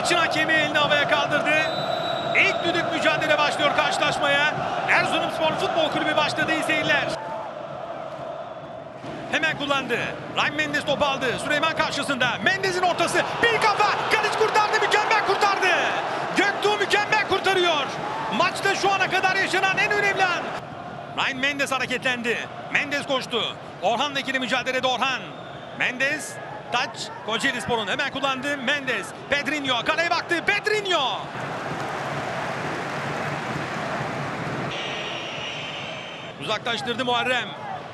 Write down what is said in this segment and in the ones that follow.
Maçın hakemi elini havaya kaldırdı. İlk düdük mücadele başlıyor karşılaşmaya. Erzurumspor Futbol Kulübü başladı iyi seyirler. Hemen kullandı. Ryan Mendes topu aldı. Süleyman karşısında. Mendes'in ortası. Bir kafa. Kaliç kurtardı. Mükemmel kurtardı. Göktuğ mükemmel kurtarıyor. Maçta şu ana kadar yaşanan en önemli an. Ryan Mendes hareketlendi. Mendes koştu. Orhan'la ikili mücadelede Orhan. Mendes taç Kocaeli Spor'un hemen kullandı. Mendes. Pedrinho kaleye baktı. Pedrinho. Uzaklaştırdı Muharrem.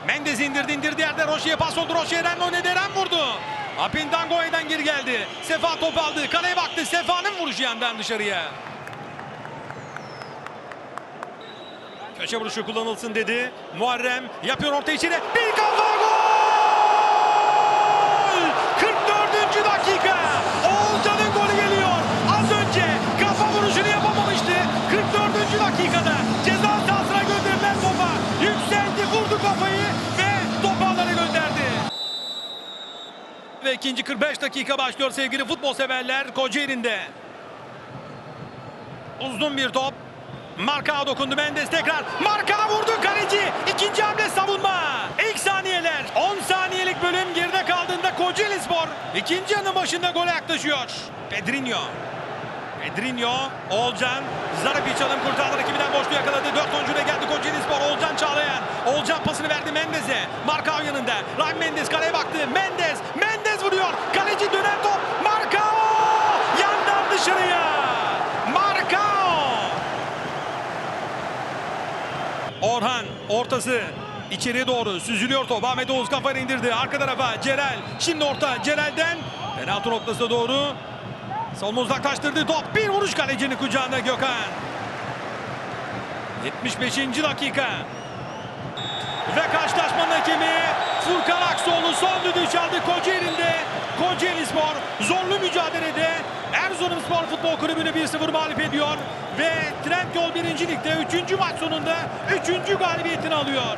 Mendes indirdi indirdi yerde Roşi'ye pas oldu. Roşi'ye Renno ne Ren vurdu. Apindango'dan geri geldi. Sefa topu aldı. Kaleye baktı. Sefa'nın vuruşu yandan dışarıya. Köşe vuruşu kullanılsın dedi. Muharrem yapıyor orta içine. Bir kafa Ve ikinci 45 dakika başlıyor sevgili futbol severler Kocaeli'nde. Uzun bir top. Marka dokundu Mendes tekrar. Marka vurdu kaleci. İkinci hamle savunma. İlk saniyeler. 10 saniyelik bölüm geride kaldığında Kocaeli Spor ikinci yanın başında gole yaklaşıyor. Pedrinho. Pedrinho, Olcan, zarı bir çalım kurtardı rakibinden boşluğu yakaladı. Dört oyuncuyla geldi Kocaeli Spor. Olcan Çağlayan. Olcan pasını verdi Mendes'e. Markao yanında. Ryan Mendes kaleye baktı. Mendes, Mendes vuruyor. Kaleci dönen top. Markao! Yandan dışarıya. Markao! Orhan ortası içeriye doğru süzülüyor top. Ahmet Oğuz kafayı indirdi. Arka tarafa Celal. Şimdi orta Celal'den penaltı noktasına doğru. Savunma uzaklaştırdı. Top bir vuruş kalecinin kucağında Gökhan. 75. dakika. Ve karşılaşmanın hakemi Furkan Aksoğlu son düdüğü çaldı Kocaeli'nde. Kocaeli Spor zorlu mücadelede Erzurumspor Futbol Kulübü'nü 1-0 mağlup ediyor. Ve Trendyol 1. Lig'de 3. maç sonunda 3. galibiyetini alıyor.